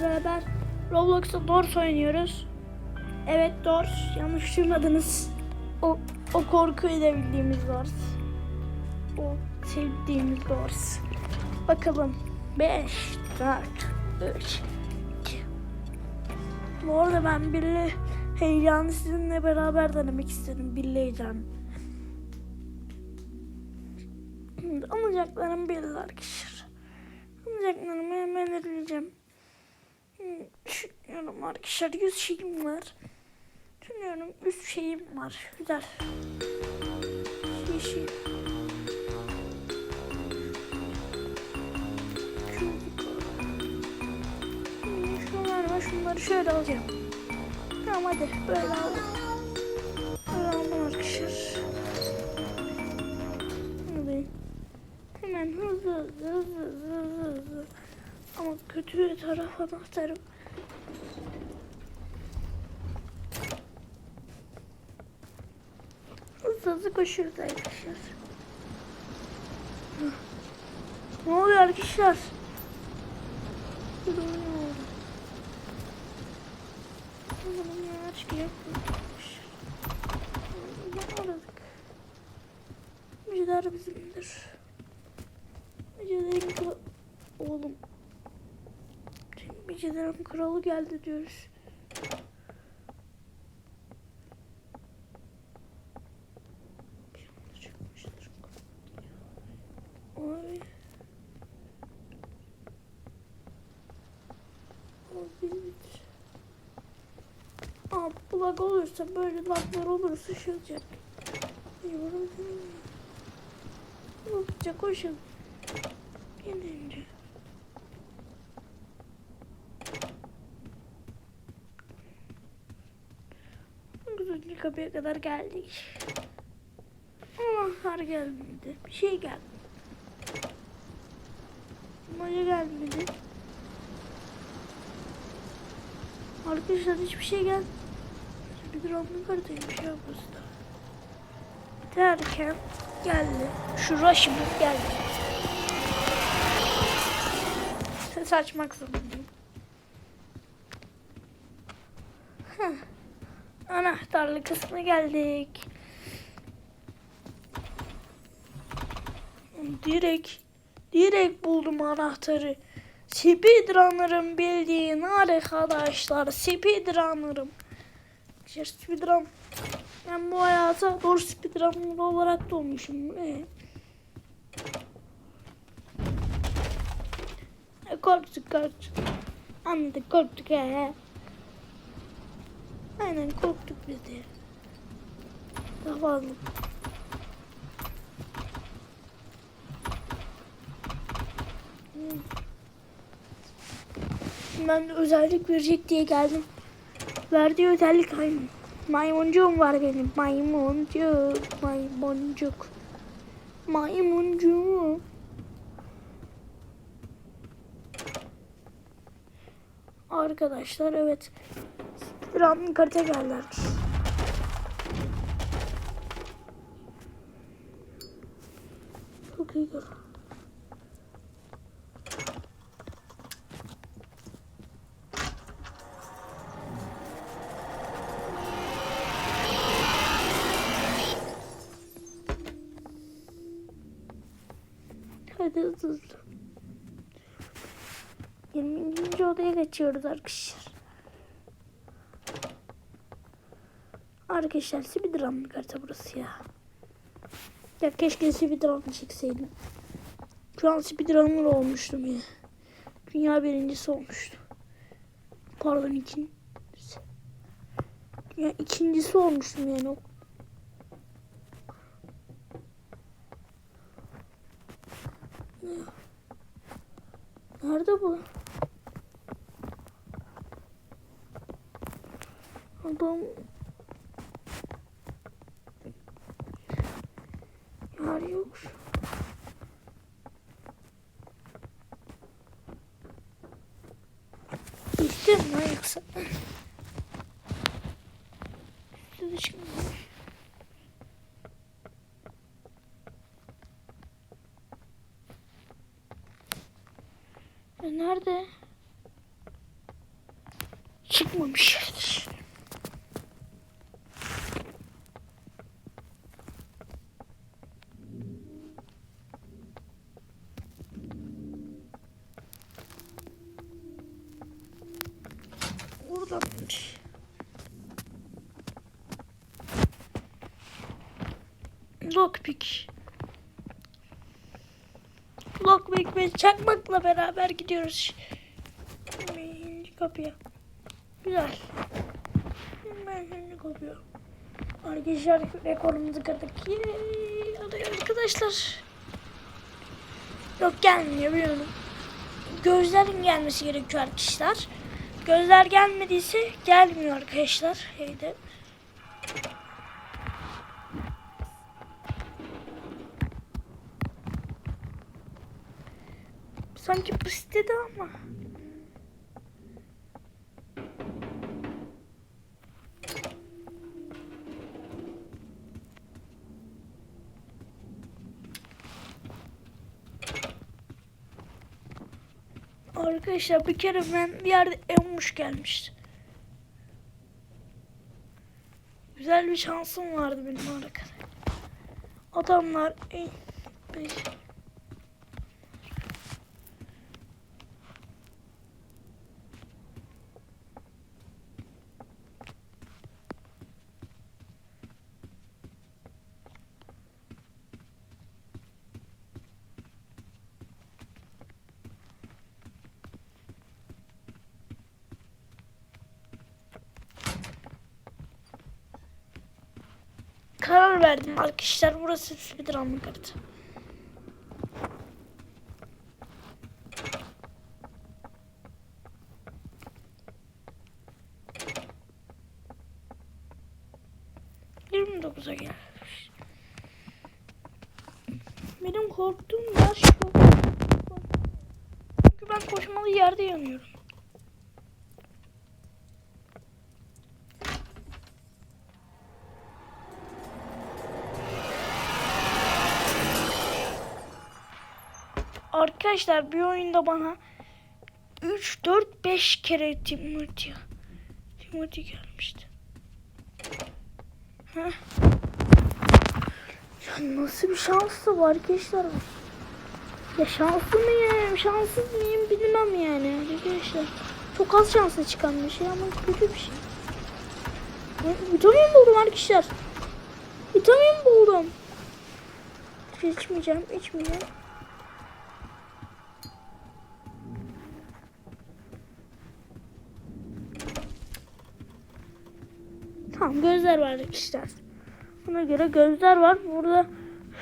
beraber Roblox'ta Doors oynuyoruz. Evet Doors, yanlış duymadınız. O, o korkuyu da bildiğimiz Doors. O sevdiğimiz Doors. Bakalım. 5, 4, 3, 2. Bu arada ben Billy heyecanı sizinle beraber denemek istedim. Billy heyecanı. Şimdi alacaklarım belli arkadaşlar. Alacaklarımı hemen ödeyeceğim. Düşünüyorum arkadaşlar 100 şeyim var. Düşünüyorum 3 şeyim var. Güzel. Şey şey. Şimdi Şunları şunları şöyle alacağım. Tamam hadi böyle aldım. Böyle aldım arkadaşlar. Hemen hızlı hızlı hızlı hızlı hızlı. Ama kötü taraf anahtarım. Hızlı hızlı koşuyoruz arkadaşlar. Ne oluyor arkadaşlar? Bir oyun oldu. Bakalım neler çıkacak. Ne aradık? Müjdeler bizimdir. Müjdelerin kralı... Oğlum. Müjdelerin kralı geldi diyoruz. Ay. Aa, bu lag olursa böyle laglar olursa şey olacak. Yorum Hızlıca koşun. Güzel kapıya kadar geldik. Anahtar gelmedi. Bir şey gelmedi. Maca gelmedi. Arkadaşlar hiçbir şey gelmedi. Bir dramlı kartaymış ya burası. Derken geldi. Şu rush'ımız geldi. Ses açmak zorundayım. Heh. Anahtarlı kısmına geldik. Direkt, direkt buldum anahtarı. Speedrunner'ım bildiğin arkadaşlar. Speedrunner'ım. Speedrun. Ben bu hayata doğru speedrunner olarak doğmuşum. Ee. Korktuk korktuk. Anladık korktuk he. Aynen korktuk biz de. Fazla. Hmm. Ben de özellik verecek diye geldim. Verdiği özellik aynı. Maymuncuğum var benim. Maymuncuk. Maymuncuk. Maymuncuğum. Arkadaşlar evet. Ramın karate geldiler. Çok iyi. Hadi hızlı hızlı. 20. odaya geçiyoruz arkadaşlar. Arkadaşlar speedrun karta burası ya. Ya keşke speedrun çekseydim. Şu an speedrunner olmuştum ya. Dünya birincisi olmuştu. Pardon ikincisi. Ya ikincisi olmuştum yani. Nerede bu? Adam mü yoksa? Düştü şimdi. E, Nerede? çıkmamışlardır. Buradan Lockpick. Lockpick ve çakmakla beraber gidiyoruz. Şimdi kapıya. Güzel. Ben şimdi kapıya. Arkadaşlar rekorumuzu kırdık. Hadi arkadaşlar. Yok gelmiyor biliyorum. Gözlerin gelmesi gerekiyor arkadaşlar. Gözler gelmediyse gelmiyor arkadaşlar. Heyde. Sanki bu sitede ama. Arkadaşlar bir kere ben bir yerde Emuş gelmişti. Güzel bir şansım vardı benim arkadaşlar. Adamlar 5 karar verdim arkadaşlar. Burası speedrun'lık harita. Yirmi dokuza. Benim korktuğum yer şu. Çünkü ben koşmalı yerde yanıyorum. Arkadaşlar bir oyunda bana 3 4 5 kere Timothy Timothy gelmişti. Heh. Ya nasıl bir şansı var arkadaşlar? Ya şanslı mıyım, şanssız mıyım bilmem yani arkadaşlar. Çok az şansla çıkan bir şey ama kötü bir şey. Vitamin buldum arkadaşlar. Vitamin buldum. İçmeyeceğim, içmeyeceğim. Tamam gözler var arkadaşlar. Buna göre gözler var. Burada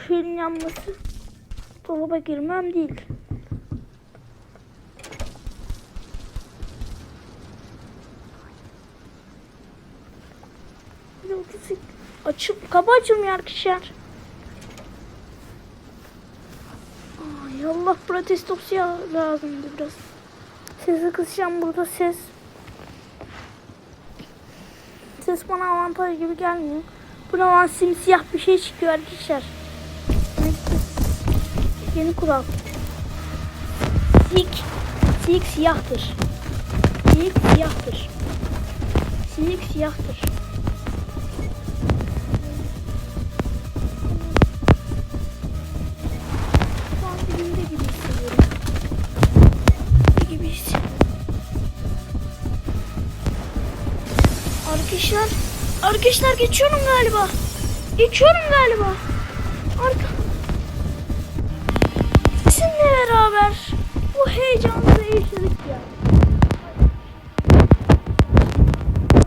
şeyin yanması dolaba girmem değil. Açıp kapı açılmıyor arkadaşlar. Ay Allah protestosu lazımdı biraz. Sesi kısacağım burada ses ses bana avantaj gibi gelmiyor. Buradan simsiyah bir şey çıkıyor arkadaşlar. Yeni kural. Sik, sik siyahtır. Sik siyahtır. Sik siyahtır. Arkadaşlar, arkadaşlar geçiyorum galiba. Geçiyorum galiba. Arka. Sizinle beraber bu heyecanı yaşadık ya.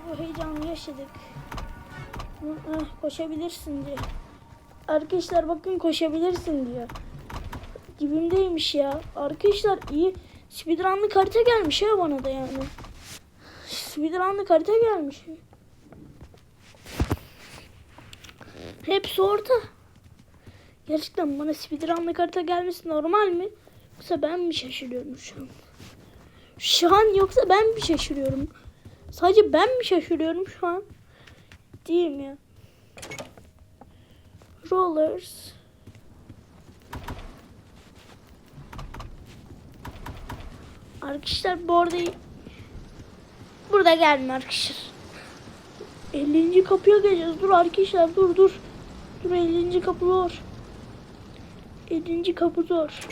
Bu heyecanı yaşadık. Koşabilirsin diyor. Arkadaşlar bakın koşabilirsin diyor. Dibimdeymiş ya. Arkadaşlar iyi. Speedrun'lık harita gelmiş ya bana da yani. Speedrun'lık harita gelmiş. Hepsi orada. Gerçekten bana speedrun'lık harita gelmesi normal mi? Yoksa ben mi şaşırıyorum şu an? Şu an yoksa ben mi şaşırıyorum? Sadece ben mi şaşırıyorum şu an? Değil mi? Rollers. Arkadaşlar bu arada Burada geldim arkadaşlar. 50. kapıya geleceğiz. Dur arkadaşlar dur dur. Dur 50. kapı zor. 50. kapı zor.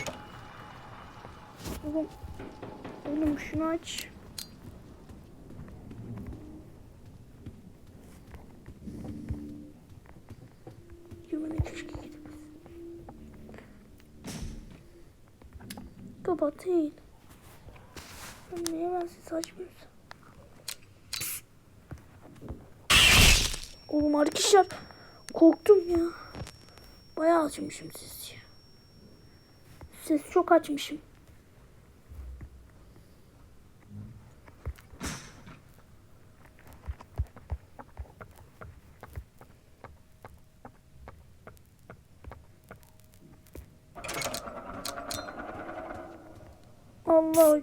Oğlum, oğlum şunu aç. Kapatayım. Niye ben ses açmıyorum? Oğlum arkadaşlar korktum ya. Bayağı açmışım sesi. Ses çok açmışım. Allah?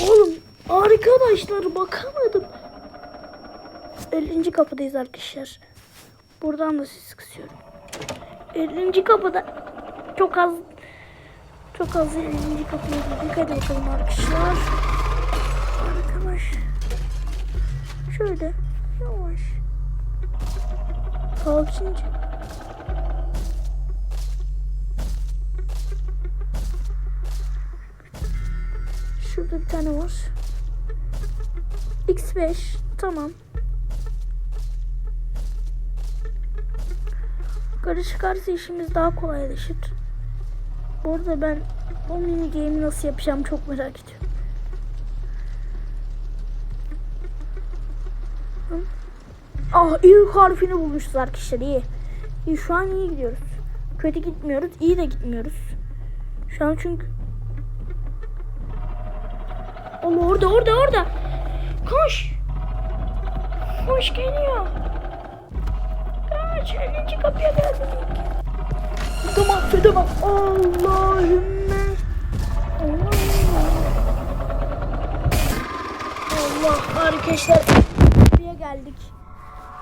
Oğlum arkadaşlar bakamadım. 50. kapıdayız arkadaşlar. Buradan da ses kısıyorum. 50. kapıda çok az çok az 50. kapıya girdik. Hadi bakalım arkadaşlar. Arkadaş. Şöyle yavaş. Kalkınca. Şurada bir tane var. X5 tamam. Yukarı çıkarsa işimiz daha kolaylaşır. Bu arada ben o mini game'i nasıl yapacağım çok merak ediyorum. Ah ilk harfini bulmuşuz arkadaşlar iyi. İyi şu an iyi gidiyoruz. Kötü gitmiyoruz iyi de gitmiyoruz. Şu an çünkü Allah orada orada orada. Koş. Koş geliyor. 50. kapıya geldim. Tamam tamam. Allahümme. Allahümme. Allah arkadaşlar. Kapıya geldik.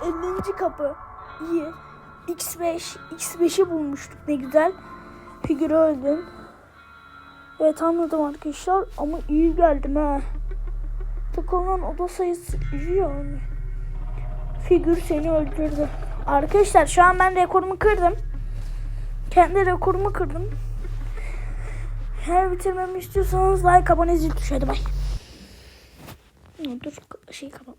50. kapı. İyi. X5. X5'i bulmuştuk ne güzel. Figürü öldüm. Evet anladım arkadaşlar ama iyi geldim ha. Takılan oda sayısı iyi yani. Figür seni öldürdü. Arkadaşlar şu an ben rekorumu kırdım. Kendi rekorumu kırdım. Eğer bitirmemi istiyorsanız like abone zil tuşu hadi bay. Dur şey kapat.